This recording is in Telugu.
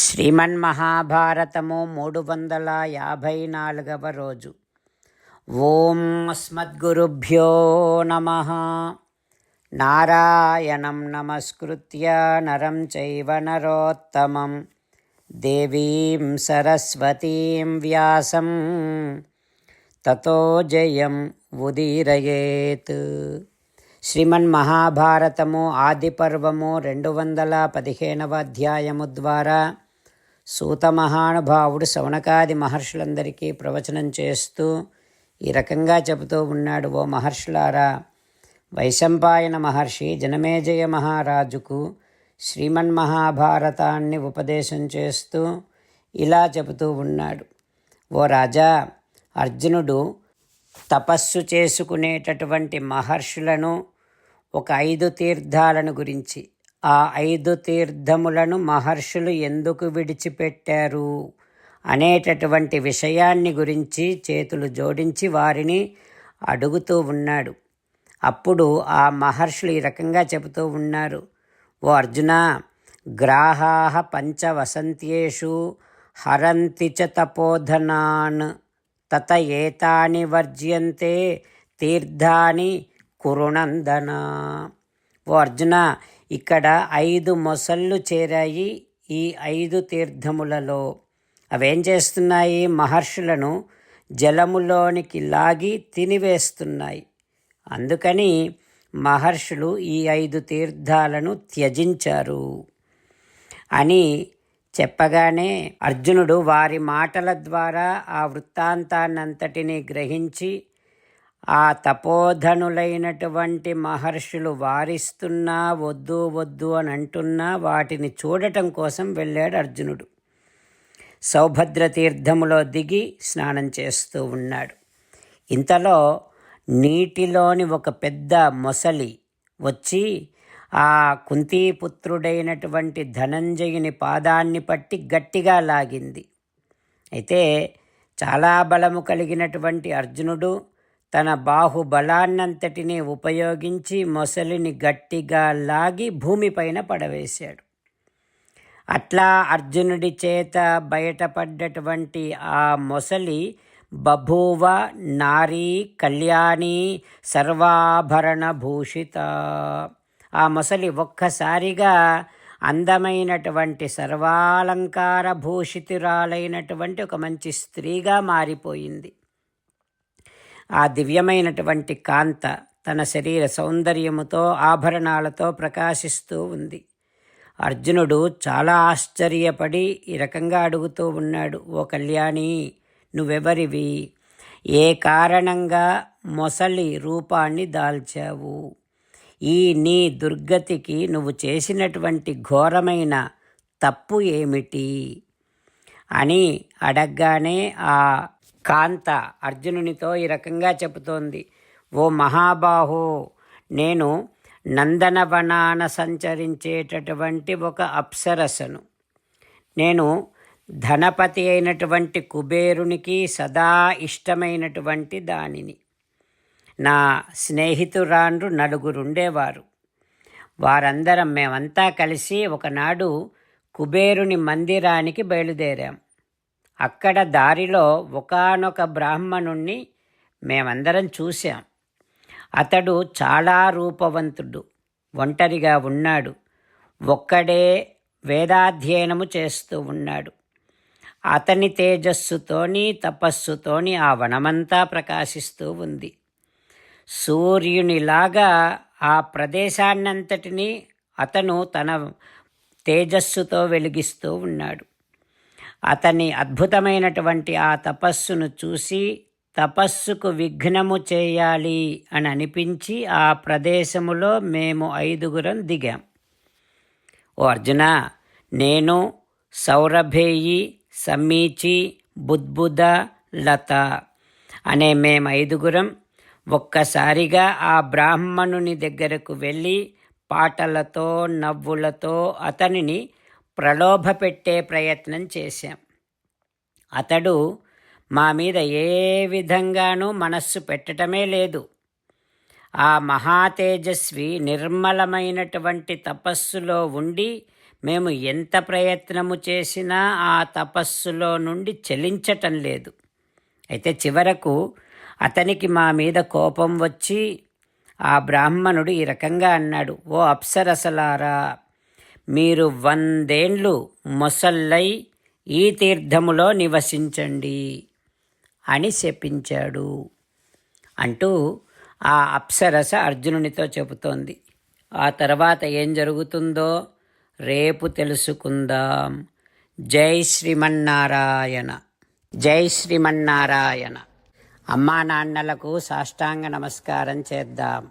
శ్రీమన్మహాభారతము మూడు వందల యాభై నాలుగవ రోజు. ఓం అస్మద్గురుభ్యో నమ. నారాయణం నమస్కృత్య నరం చైవ నరోత్తమం. దేవీం సరస్వతీం వ్యాసం. తతో జయం ఉదీరయేత్. శ్రీమన్మహాభారతము ఆదిపర్వము రెండు వందల పదిహేనవ అధ్యాయము ద్వారా సూత మహానుభావుడు శవనకాది మహర్షులందరికీ ప్రవచనం చేస్తూ ఈ రకంగా చెబుతూ ఉన్నాడు ఓ మహర్షులారా వైశంపాయన మహర్షి జనమేజయ మహారాజుకు శ్రీమన్మహాభారతాన్ని ఉపదేశం చేస్తూ ఇలా చెబుతూ ఉన్నాడు. ఓ రాజా అర్జునుడు తపస్సు చేసుకునేటటువంటి మహర్షులను ఒక ఐదు తీర్థాలను గురించి ఆ ఐదు తీర్థములను మహర్షులు ఎందుకు విడిచిపెట్టారు అనేటటువంటి విషయాన్ని గురించి చేతులు జోడించి వారిని అడుగుతూ ఉన్నాడు. అప్పుడు ఆ మహర్షులు ఈ రకంగా చెబుతూ ఉన్నారు. ఓ అర్జున గ్రాహా పంచవసంత్యేషు హరంతి చ తపోధనాన్ తత ఏతాని వర్జ్యంతే తీర్థాని కురునందన. ఓ అర్జున ఇక్కడ ఐదు మొసళ్ళు చేరాయి ఈ ఐదు తీర్థములలో. అవేం చేస్తున్నాయి? మహర్షులను జలములోనికి లాగి తినివేస్తున్నాయి. అందుకని మహర్షులు ఈ ఐదు తీర్థాలను త్యజించారు అని చెప్పగానే అర్జునుడు వారి మాటల ద్వారా ఆ వృత్తాంతాన్నంతటినీ గ్రహించి ఆ తపోధనులైనటువంటి మహర్షులు వారిస్తున్నా వద్దు వద్దు అని అంటున్నా వాటిని చూడటం కోసం వెళ్ళాడు అర్జునుడు. సౌభద్ర తీర్థములో దిగి స్నానం చేస్తూ ఉన్నాడు. ఇంతలో నీటిలోని ఒక పెద్ద మొసలి వచ్చి ఆ కుంతీపుత్రుడైనటువంటి ధనంజయుని పాదాన్ని పట్టి గట్టిగా లాగింది. అయితే చాలా బలము కలిగినటువంటి అర్జునుడు తన బాహుబలాన్నంతటినీ ఉపయోగించి మొసలిని గట్టిగా లాగి భూమిపైన పడవేశాడు. అట్లా అర్జునుడి చేత బయటపడ్డటువంటి ఆ మొసలి బభూవ నారీ కళ్యాణి సర్వాభరణ భూషిత ఆ మొసలి ఒక్కసారిగా అందమైనటువంటి సర్వాలంకార భూషితురాలైనటువంటి ఒక మంచి స్త్రీగా మారిపోయింది. ఆ దివ్యమైనటువంటి కాంత తన శరీర సౌందర్యముతో ఆభరణాలతో ప్రకాశిస్తూ ఉంది. అర్జునుడు చాలా ఆశ్చర్యపడి ఈ రకంగా అడుగుతూ ఉన్నాడు ఓ కళ్యాణి నువ్వెవరివి? ఏ కారణంగా మొసలి రూపాన్ని దాల్చావు? ఈ నీ దుర్గతికి నువ్వు చేసినటువంటి ఘోరమైన తప్పు ఏమిటి? అని అడగగానే ఆ కాంత అర్జునునితో ఈ రకంగా చెబుతోంది. ఓ మహాబాహో నేను నందనవనాన సంచరించేటటువంటి ఒక అప్సరసను. నేను ధనపతి అయినటువంటి కుబేరునికి సదా ఇష్టమైనటువంటి దానిని. నా స్నేహితురాండ్రు నలుగురుండేవారు వారందరం మేమంతా కలిసి ఒకనాడు కుబేరుని మందిరానికి బయలుదేరాం. అక్కడ దారిలో ఒకనొక బ్రాహ్మణుణ్ణి మేమందరం చూశాం. అతడు చాలా రూపవంతుడు ఒంటరిగా ఉన్నాడు. ఒక్కడే వేదాధ్యయనము చేస్తూ ఉన్నాడు. అతని తేజస్సుతోని తపస్సుతోని ఆ వనమంతా ప్రకాశిస్తూ ఉంది. సూర్యునిలాగా ఆ ప్రదేశాన్నంతటినీ అతను తన తేజస్సుతో వెలిగిస్తూ ఉన్నాడు. అతని అద్భుతమైనటువంటి ఆ తపస్సును చూసి తపస్సుకు విఘ్నము చేయాలి అని అనిపించి ఆ ప్రదేశములో మేము ఐదుగురం దిగాం. ఓ అర్జున నేను సౌరభేయి సమీచి బుద్బుద లత అనే మేము ఐదుగురం ఒక్కసారిగా ఆ బ్రాహ్మణుని దగ్గరకు వెళ్ళి పాటలతో నవ్వులతో అతనిని ప్రలోభపెట్టే ప్రయత్నం చేశాం. అతడు మా మీద ఏ విధంగానూ మనస్సు పెట్టటమే లేదు. ఆ మహాతేజస్వి నిర్మలమైనటువంటి తపస్సులో ఉండి మేము ఎంత ప్రయత్నము చేసినా ఆ తపస్సులో నుండి చెలించటం లేదు. అయితే చివరకు అతనికి మా మీద కోపం వచ్చి ఆ బ్రాహ్మణుడు ఈ రకంగా అన్నాడు ఓ అప్సరసలారా మీరు వందేండ్లు మొసల్లై ఈ తీర్థములో నివసించండి అని శపించాడు అంటూ ఆ అప్సరస అర్జునునితో చెబుతోంది. ఆ తర్వాత ఏం జరుగుతుందో రేపు తెలుసుకుందాం. జై శ్రీమన్నారాయణ. జై శ్రీమన్నారాయణ. అమ్మా నాన్నలకు సాష్టాంగ నమస్కారం చేద్దాం.